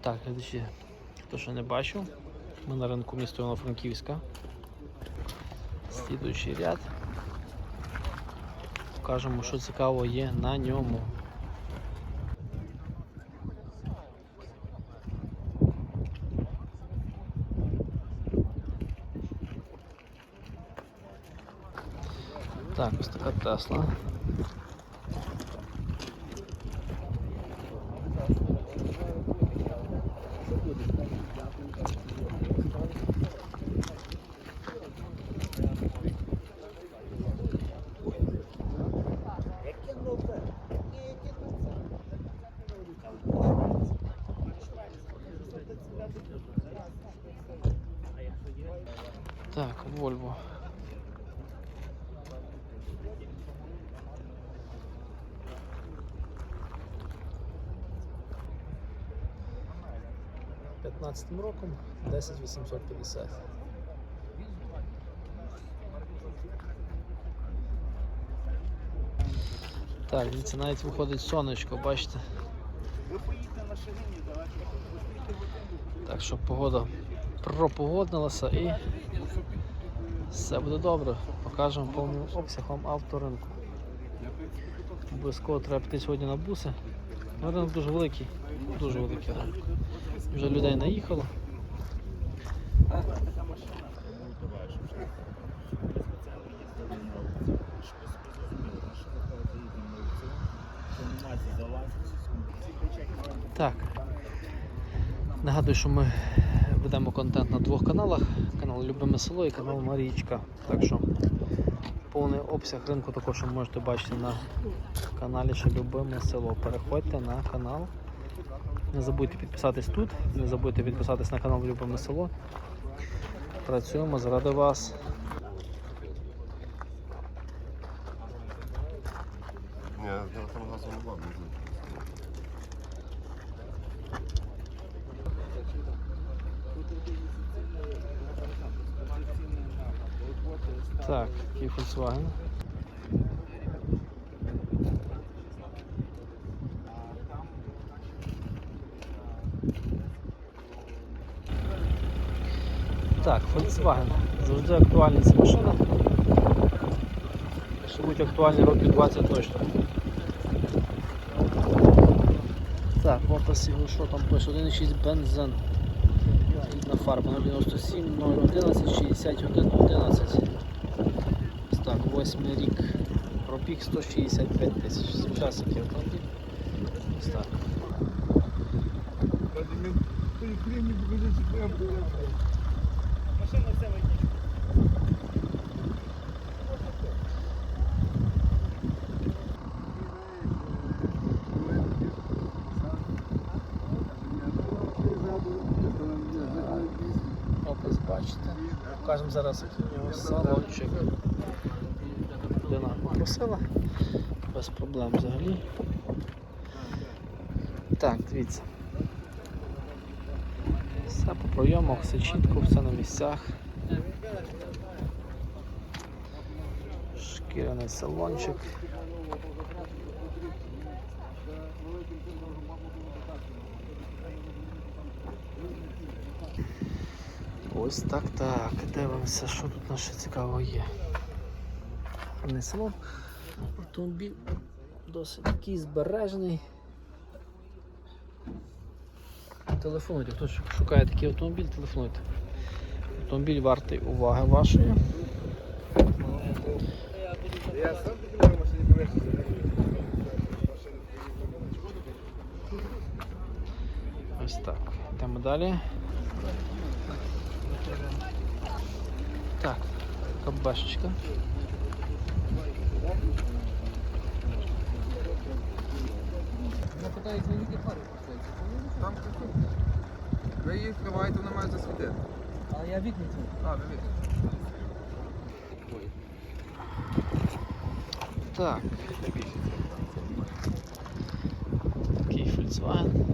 Так, глядачі, хто ще не бачив, ми на ринку міста Івано-Франківська. Слідуючий ряд. Покажемо, що цікаво є на ньому. Так, ось така Тесла. Так, Volvo. П'ятнадцятим роком 10850. Так, дивіться, навіть виходить сонечко, бачите? Ви поїдете на ширині, давайте. Так що погода пропогоднилася і все буде добре. Покажемо повним обсягом авторинку. Обов'язково треба піти сьогодні на буси. Ну, ринок дуже великий, дуже великий ринок. Вже людей наїхало. Так. Нагадую, що ми ведемо контент на двох каналах. Канал Любиме село і канал Марічка. Так що повний обсяг ринку також ви можете бачити на каналі ще Любиме село. Переходьте на канал. Не забудьте підписатись тут, не забудьте підписатись на канал Любиме село. Працюємо заради вас. Ні, телефон газу не Так, такий Volkswagen. Так, Volkswagen. Завжди актуальна ця машина. Ще будуть актуальні років 20 точно. Так, в описі що там пише 1,6 бензин. Рідна фарба 097 011 61 11. Ось Так, восьмий рік. Пробіг 165 тисяч. Сучасний автомобіль. Ось так. Опис бачите. Покажемо зараз салончик. Людина. Без проблем взагалі. Так, дивіться. Все по пройомах, все чітко, все на місцях. Шкіряний салончик. Ось так так. Дивимося, що тут наше цікавого є. Салон. Автомобіль досить такий збережений. Телефонуйте, хто шукає такий автомобіль, телефонуйте. Автомобіль вартий уваги вашої. Ось так. Йдемо далі. Так, кабашечка. Там Ви її відкриваєте, вона має засвітити. Але я вікна це. А, ви видите. Так. Такий Volkswagen.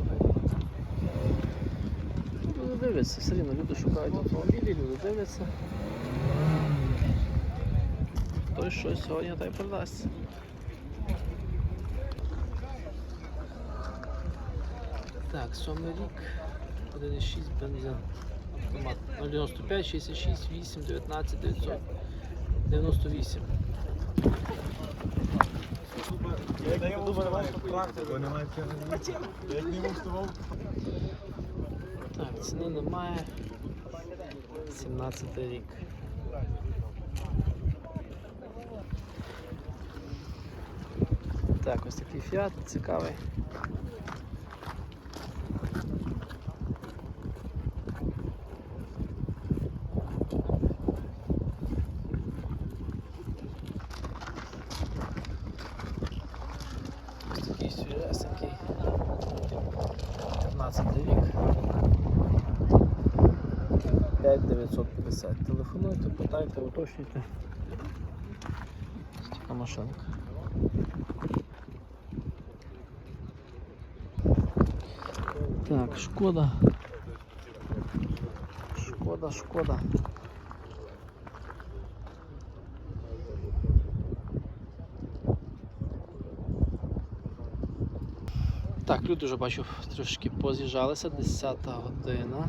Люди дивляться, все рівно люди шукають автомобілі, люди дивляться. Хтось щось сьогодні та й продасться. Так, сьомий рік, 1,6 бензин. Автомат 095, 66, 8, 19, 900, 98. Так, ціни немає. 17 рік. Так, ось такий фіат цікавий. Ось такий свіжесенький. 15 рік. 5950. Телефонуйте, питайте, уточнюйте. Така машинка. Шкода. Шкода, шкода. Так, люди вже бачу трошки поз'їжджалися, 10 година.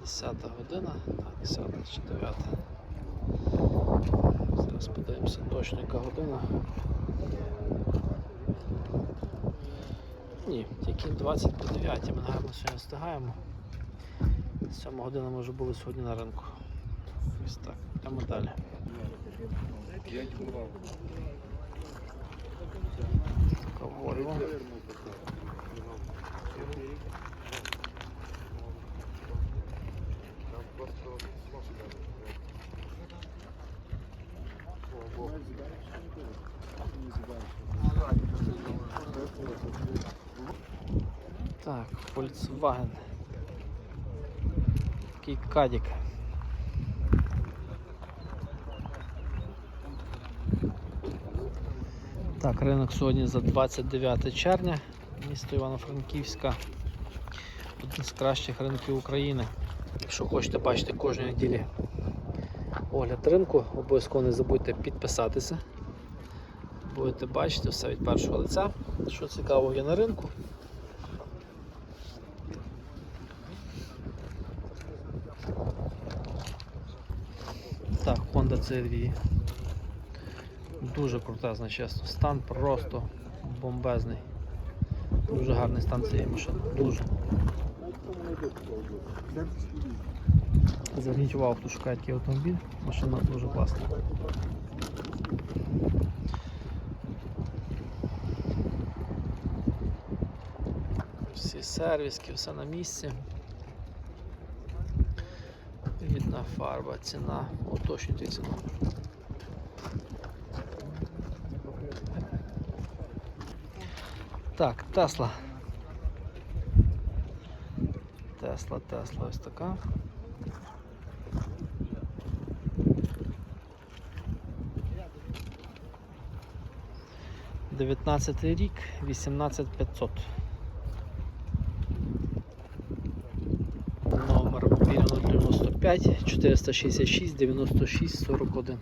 10 година, так, 10 чи 9. Зараз подивимося точно яка година. Ні, тільки 20 по 9 ми гарно сьогодні встигаємо. 7 година ми вже були сьогодні на ринку. Ось так, йдемо далі. Така. Так, Volkswagen. Такий кадік. Так, ринок сьогодні за 29 червня, місто Івано-Франківська. Один з кращих ринків України. Якщо хочете бачити кожної неділі огляд ринку, обов'язково не забудьте підписатися. Будете бачити все від першого лиця, що цікаво є на ринку. Так, Дуже крутезна, чесно. Стан просто бомбезний. Дуже гарний стан цієї машини. Дуже. Зверніть увагу, хто шукає такий автомобіль. Машина дуже класна. Всі сервіски, все на місці. Рідна фарба, ціна, уточнюйте ціну. Так, Тесла. Тесла, Тесла ось така. Дев'ятнадцятий рік, 18500. Номер мобільного 095 466 96 41.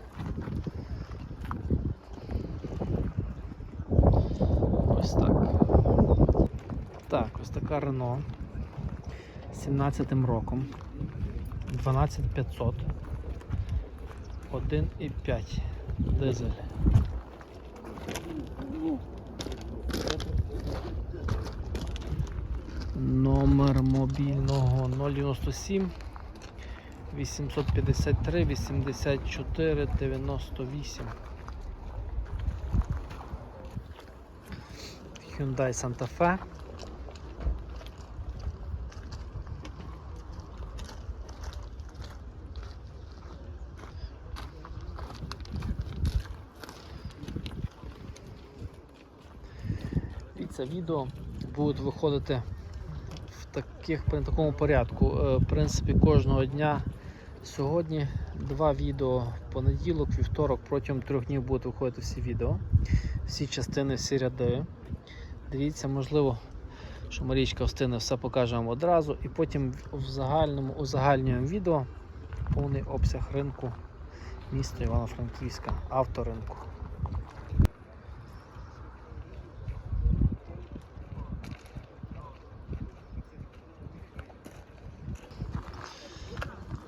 Ось так. Так, ось така Рено. 17 роком. 12500. 1,5 дизель. Номер мобільного 097 853 84 98. Hyundai Santa Fe. І це відео будуть виходити в таких при такому порядку. Е, В принципі, кожного дня. Сьогодні два відео понеділок, вівторок, протягом трьох днів будуть виходити всі відео, всі частини, всі ряди. Дивіться, можливо, що Марічка встигне все покаже вам одразу, і потім в загальному узагальнюємо відео повний обсяг ринку міста Івано-Франківська, авторинку.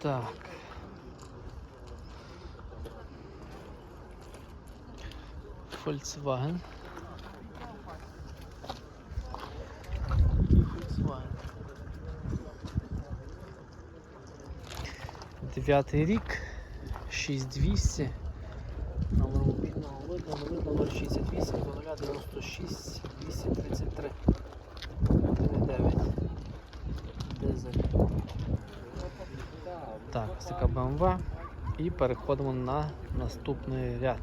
Так. Volkswagen. Volkswagen. Дев'ятий рік, 6200. Номер мобільного видно, видно 068 до 096 233. 1,9. Дизель. Так, ось така BMW. І переходимо на наступний ряд.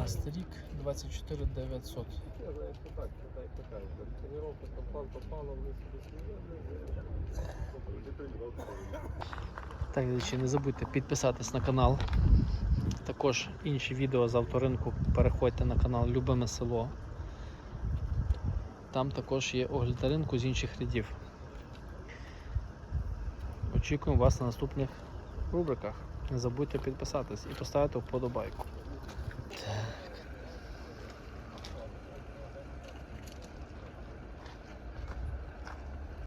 Так, 14 рік, 24 900. Так, глядачі, не забудьте підписатись на канал. Також інші відео з авторинку переходьте на канал Любиме село. Там також є огляд ринку з інших рядів. Очікуємо вас на наступних рубриках. Не забудьте підписатись і поставити вподобайку.